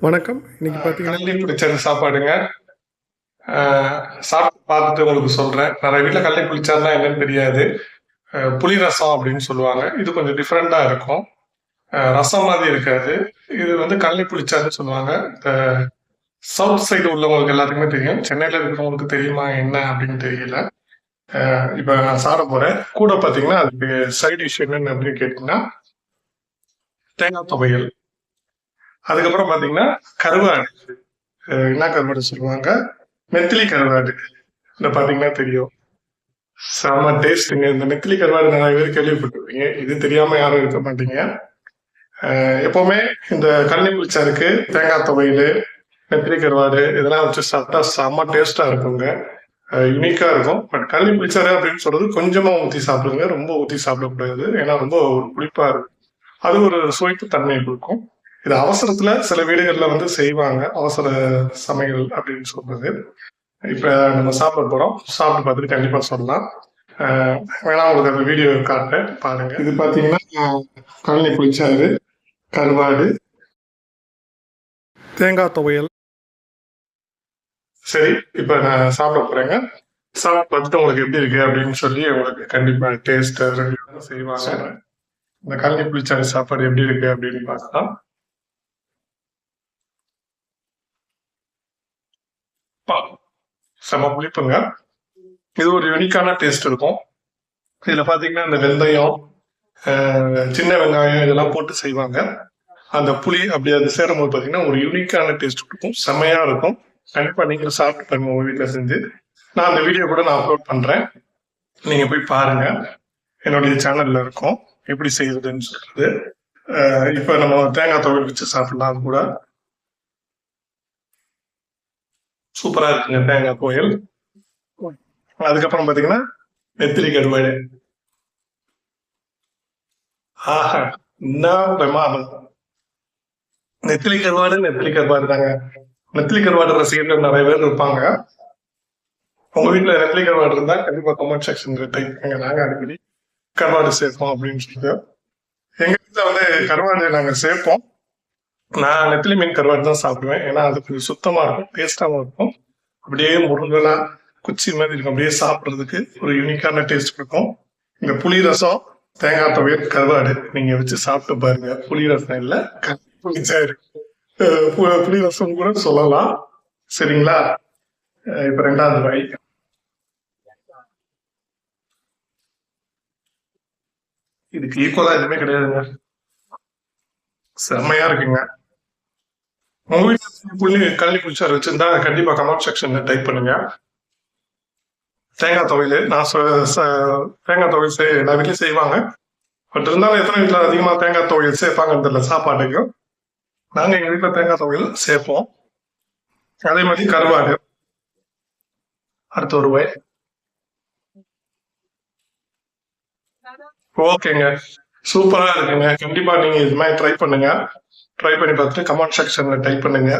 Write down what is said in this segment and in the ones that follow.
வணக்கம். இன்னைக்கு பார்த்தீங்கன்னா கல்வி பிடிச்ச சாப்பாடுங்க. சாப்பிட்டு பார்த்துட்டு உங்களுக்கு சொல்றேன். நிறைய வீட்டில் கல்லை புளிச்சாருன்னா என்னன்னு தெரியாது. புளி ரசம் அப்படின்னு சொல்லுவாங்க. இது கொஞ்சம் டிஃப்ரெண்டா இருக்கும். ரசம் மாதிரி இருக்காது. இது வந்து கல்லை புளிச்சாருன்னு சொல்லுவாங்க. இந்த சவுத் சைடு உள்ளவங்களுக்கு எல்லாத்துக்குமே தெரியும். சென்னையில இருக்கிறவங்களுக்கு தெரியுமா என்ன அப்படின்னு தெரியல. இப்ப நான் சாப்பிட போறேன். கூட பாத்தீங்கன்னா அதுக்கு சைட் டிஷ் என்னன்னு அப்படின்னு கேட்டீங்கன்னா தேங்காய் துவையல். அதுக்கப்புறம் பாத்தீங்கன்னா கருவாடு. என்ன கருவாடு சொல்லுவாங்க? நெத்திலி கருவாடு. இந்த பாத்தீங்கன்னா தெரியும். செம டேஸ்ட்டுங்க. இந்த நெத்திலி கருவாடு நிறைய பேர் கேள்விப்பட்டிருப்பீங்க. இது தெரியாம யாரும் இருக்க மாட்டீங்க. எப்பவுமே இந்த கல்லி புளிச்சாருக்கு தேங்காய் துவையல் நெத்திலி கருவாடு இதெல்லாம் வச்சு சாப்பிட்டா செம்ம டேஸ்டா இருக்குங்க. யூனிக்கா இருக்கும். பட் கல்லி புளிச்சாறு அப்படின்னு சொல்றது கொஞ்சமா ஊற்றி சாப்பிடுங்க. ரொம்ப ஊற்றி சாப்பிடக்கூடாது. ஏன்னா ரொம்ப ஒரு புளிப்பா இருக்கும். அது ஒரு சுவைப்பு தன்மையை கொடுக்கும். இது அவசரத்துல சில வீடுகள்ல வந்து செய்வாங்க. அவசர சமையல் அப்படின்னு சொல்றது. இப்ப நம்ம சாப்பிட போறோம். சாப்பிட்டு பார்த்துட்டு கண்டிப்பா சொல்லலாம். வேணா உங்களுக்கு அந்த வீடியோ காட்டுறேன். பாருங்க. இது பாத்தீங்கன்னா கழனி புளிச்சாறு கருவாடு தேங்காய் துவையல். சரி இப்ப நான் சாப்பிட போறேங்க. சாப்பிட்டு பார்த்துட்டு உங்களுக்கு எப்படி இருக்கு அப்படின்னு சொல்லி உங்களுக்கு கண்டிப்பா டேஸ்ட் செய்வாங்க. இந்த கழனி புளிச்சாறு சாப்பாடு எப்படி இருக்கு அப்படின்னு பார்க்கலாம். செம புளிப்புங்க. இது ஒரு யூனிக்கான டேஸ்ட் இருக்கும். இதுல பாத்தீங்கன்னா இந்த வெந்தயம் சின்ன வெங்காயம் இதெல்லாம் போட்டு செய்வாங்க. அந்த புளி அப்படி அது சேரும்போது பாத்தீங்கன்னா ஒரு யூனிக்கான டேஸ்ட் இருக்கும் செமையா இருக்கும். கண்டிப்பா நீங்கள் சாப்பிட்டு பாருங்க உங்க வீட்டுல செஞ்சு. நான் அந்த வீடியோ கூட நான் அப்லோட் பண்றேன். நீங்க போய் பாருங்க. என்னுடைய சேனல்ல இருக்கும். எப்படி செய்யறதுன்னு சொல்றது. இப்போ இப்ப நம்ம தேங்காய் துவையல் வச்சு சாப்பிடலாம் அது கூட. சூப்பரா இருக்குங்க தேங்காய் கோயில். அதுக்கப்புறம் பாத்தீங்கன்னா நெத்திரி கருவாடு. ஆஹா என்ன பிரமாதம் நெத்திலி கருவாடு நெத்திலி கருவாடு தாங்க. நெத்திலி கருவாடு ரசிகர்கள் நிறைய பேர் இருப்பாங்க. உங்க வீட்டுல நெத்திலி கருவாடு இருந்தா கண்டிப்பா கமெண்ட் செக்ஷன் டைப் நாங்க அடிக்கடி கருவாடு சேர்ப்போம் அப்படின்னு சொல்லிட்டு. எங்க வீட்டுல வந்து கருவாடு நாங்க சேர்ப்போம். நான் நெத்திலி மீன் கருவாடு தான் சாப்பிடுவேன். ஏன்னா அது கொஞ்சம் சுத்தமா இருக்கும் டேஸ்டாவும் இருக்கும். அப்படியே முருங்கலா குச்சி மாதிரி இருக்கும். அப்படியே சாப்பிட்றதுக்கு ஒரு யூனிக்கான டேஸ்ட் இருக்கும் இந்த புளி ரசம் தேங்காய் துவையல் கருவாடு நீங்க வச்சு சாப்பிட்டு பாருங்க. புளி ரசம் இல்லை க- புளி ரசம் கூட சொல்லலாம். சரிங்களா? இப்போ இப்ப ரெண்டாவது வழி இதுக்கு ஈக்குவலா எதுவுமே கிடையாதுங்க. செம்மையா இருக்குங்க. உங்க புள்ளி கள்ளி புளிச்சாறு வச்சிருந்தா கண்டிப்பா கமெண்ட் செக்ஷன்ல டைப் பண்ணுங்க. தேங்காய் துவையல் நான் சொ- தேங்காய் துவையல் செய் எல்லா வீட்லயும் செய்வாங்க. பட் இருந்தாலும் எத்தனை வீட்டில் அதிகமாக தேங்காய் துவையல் சேர்ப்பாங்கன்னு தெரியல சாப்பாட்டுக்கு. நாங்கள் எங்கள் வீட்டில் தேங்காய் துவையல் சேர்ப்போம். அதே மாதிரி கருவாடு. அடுத்த ஒரு வய ஓகேங்க. சூப்பராக இருக்குங்க. கண்டிப்பாக நீங்கள் இது மாதிரி ட்ரை பண்ணுங்க. ட்ரை பண்ணி பார்த்துட்டு கமெண்ட் செக்ஷன்ல டைப் பண்ணுங்க.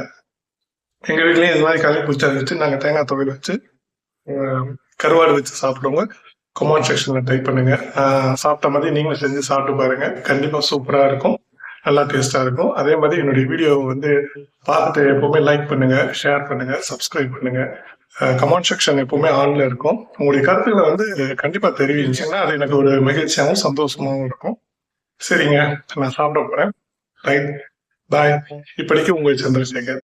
எங்க வீட்லயும் இது மாதிரி களி பிடிச்சது வச்சு நாங்க தேங்காய் துவையல் வச்சு கருவாடு வச்சு சாப்பிடுவோங்க. கமெண்ட் செக்ஷன்ல டைப் பண்ணுங்க. சாப்பிட்ட மாதிரி நீங்களும் செஞ்சு சாப்பிட்டு பாருங்க. கண்டிப்பா சூப்பரா இருக்கும். நல்லா டேஸ்டா இருக்கும். அதே மாதிரி என்னுடைய வீடியோ வந்து பார்த்துட்டு எப்பவுமே லைக் பண்ணுங்க ஷேர் பண்ணுங்க சப்ஸ்கிரைப் பண்ணுங்க. கமெண்ட் செக்ஷன் எப்பவுமே ஆன்ல இருக்கும். உங்களுடைய கருத்துக்களை வந்து கண்டிப்பா தெரிவிச்சிங்கன்னா அது எனக்கு ஒரு மகிழ்ச்சியாகவும் சந்தோஷமாகவும் இருக்கும். சரிங்க நான் சாப்பிட போறேன். Right Bye. E para que um oito, André Chega?